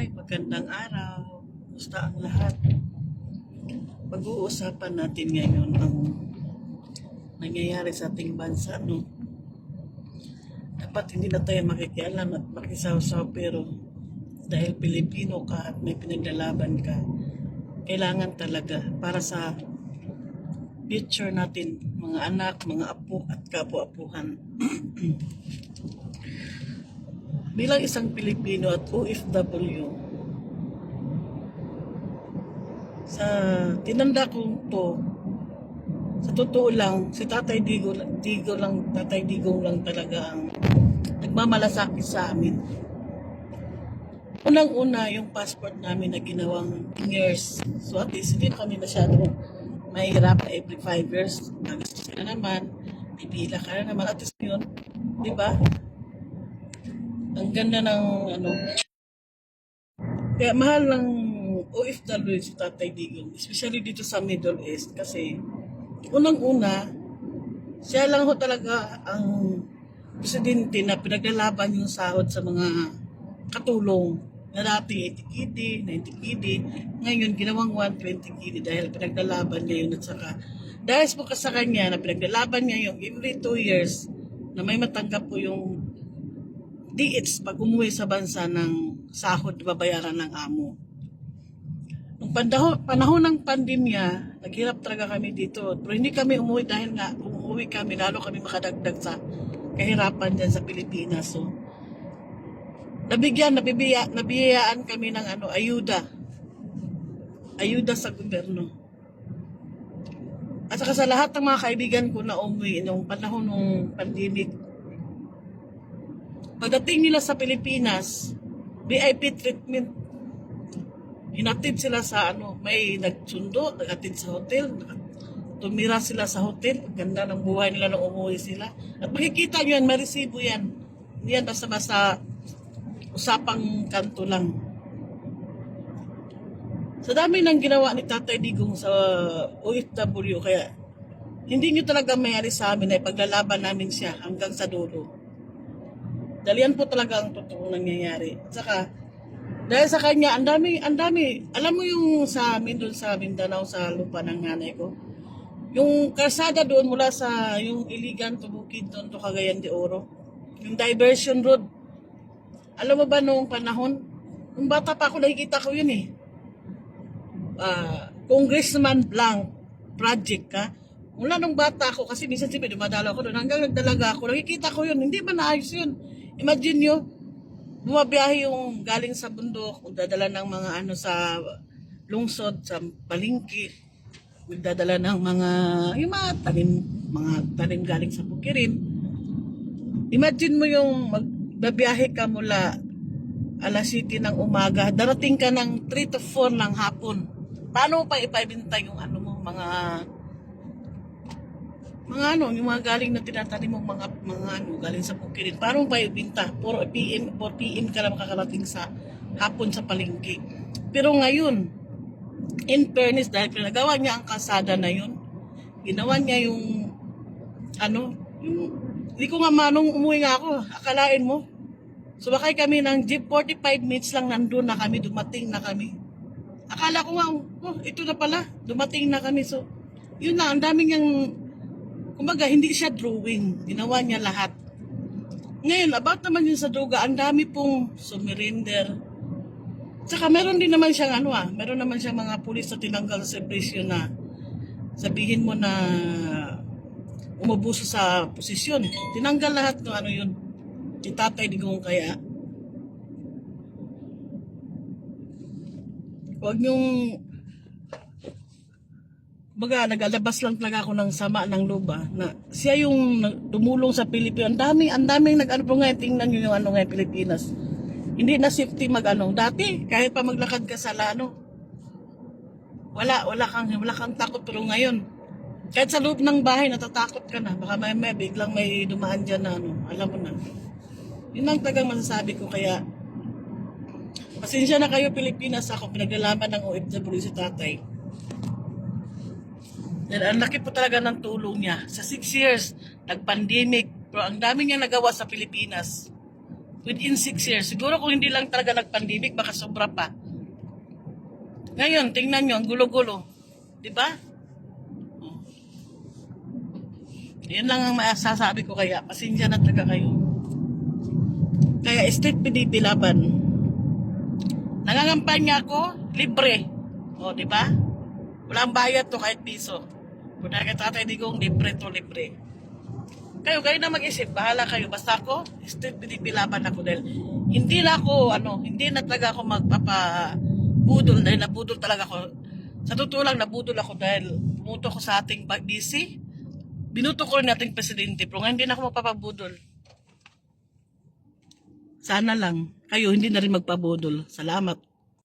Ay, magandang araw. Kumusta ang lahat? Pag-uusapan natin ngayon ang nangyayari sa ating bansa, no? Dapat hindi na tayo makikialam at makisawsaw pero dahil Pilipino ka at may pinaglalaban ka, kailangan talaga para sa future natin, mga anak, mga apo at kapo-apuhan. Bilang isang Pilipino at OFW, sa tinanda kong to, sa totoo lang, si Tatay Digo, Digo lang, Tatay Digong lang talaga ang nagmamalasakit sa amin. Unang-una, yung passport namin na ginawang years. So at least hindi na kami masyadong mahirap na every five years. Nagastos ka na naman, pipila ka na naman. At least yun, di ba? Ang ganda ng ano. Kaya mahal ng OFW si Tatay Digong, especially dito sa Middle East kasi unang-una, siya lang ho talaga ang presidente na pinaglalaban yung sahod sa mga katulong na dati 80 kidi, 90 kidi, ngayon ginawang 120 kidi dahil pinaglalaban niya yun at saka dahil po sa kanya na pinaglalaban niya yung every 2 years na may matanggap po yung DH pag umuwi sa bansa ng sahod babayaran ng amo. Nung panahon, panahon ng pandemya, naghirap talaga kami dito. Pero hindi kami umuwi dahil nga kung umuwi kami, lalo kami makadagdag sa kahirapan dyan sa Pilipinas. So, nabigyan, nabibiya, nabiyayaan kami ng ano, ayuda. Ayuda sa gobyerno. At saka sa lahat ng mga kaibigan ko na umuwi nung panahon ng pandemic, pagdating nila sa Pilipinas, VIP treatment, hinatid sila sa ano, may nagsundo, nagatid sa hotel, tumira sila sa hotel, ganda ng buhay nila nung umuwi sila. At makikita nyo yan, may resibo yan. Hindi yan basta-basta usapang kanto lang. Sa dami ng ginawa ni Tatay Digong sa OFW, kaya hindi nyo talaga mayari sa amin na ipaglalaban namin siya hanggang sa dulo. Dahil po talaga ang totoong nangyayari. At saka, dahil sa kanya, ang dami, ang dami. Alam mo yung sa amin doon sa Mindanao, sa lupa ng nanay ko, yung kalsada doon mula sa yung Iligan to Bukidnon to Cagayan de Oro, yung diversion road. Alam mo ba noong panahon, nung bata pa ako nakikita ko yun eh. Ah, Congressman Blanc project ka. Mula nung bata ako, kasi minsan siyempre dumadalo ako doon, hanggang nagdalaga ako, nakikita ko yun, hindi ba naayos yun? Imagine nyo, bumabiyahe yung galing sa bundok, magdadala ng mga ano sa lungsod, sa palingki, magdadala ng mga, yung mga tanim, mga tanim galing sa bukirin. Imagine mo yung magbabiyahe ka mula alas 7 ng umaga, darating ka ng 3 to 4 ng hapon. Paano pa ipaibinta yung ano mo, mga mga ano, yung mga galing na tinatanim mong mga, mga ano, galing sa bukirin. Paano mo pa ibinta? 4 p.m., 4 p.m. ka lang makakarating sa hapon sa palengke. Pero ngayon, in fairness, dahil pinagawa niya ang kasada na yun, ginawa niya yung, ano, yung, hindi ko nga manong umuwi nga ako, akalain mo. Sumakay kami ng jeep, 45 minutes lang nandun na kami, dumating na kami. Akala ko nga, oh, ito na pala, dumating na kami. So, yun na, ang daming yung, kumbaga, hindi siya drawing. Ginawa niya lahat. Ngayon, about naman yun sa droga, ang dami pong sumirinder. Tsaka meron din naman siyang ano ah, meron naman siyang mga pulis na tinanggal sa presyo na sabihin mo na umubuso sa posisyon. Tinanggal lahat ng ano yun. Ni Tatay Digong kaya. Huwag niyong baga nagalabas lang talaga ako ng sama ng luba na siya yung tumulong sa Pilipinas. Ang dami, ang daming nag-ano po nga, tingnan nyo yung ano nga Pilipinas. Hindi na safety mag-ano. Dati, kahit pa maglakad ka sa lano, wala, wala kang, wala kang takot. Pero ngayon, kahit sa loob ng bahay, natatakot ka na. Baka may, may biglang may dumaan dyan na ano, alam mo na. Yun ang tagang masasabi ko. Kaya, pasensya na kayo Pilipinas ako, pinaglalaman ng OFW si tatay. Dahil ang laki po talaga ng tulong niya. Sa six years, nag-pandemic, pero ang dami niya nagawa sa Pilipinas. within 6 years. Siguro kung hindi lang talaga nag-pandemic, baka sobra pa. Ngayon, tingnan nyo, ang gulo-gulo. Di ba? Oh. Yan lang ang masasabi ko kaya. Pasensya na talaga kayo. Kaya state PDP laban. Nangangampanya ako, libre. O, di ba? Walang bayad to kahit piso. Kung kay tatay digong libre to libre. Kayo, kayo na mag-isip. Bahala kayo. Basta ako, state PDP laban ako dahil hindi na ako, ano, hindi na talaga ako magpapabudol dahil nabudol talaga ako. Sa totoo lang, nabudol ako dahil bumuto ko sa ating BC. Binuto ko rin ating presidente, pero nga hindi na ako mapapabudol. Sana lang, kayo hindi na rin magpabudol. Salamat.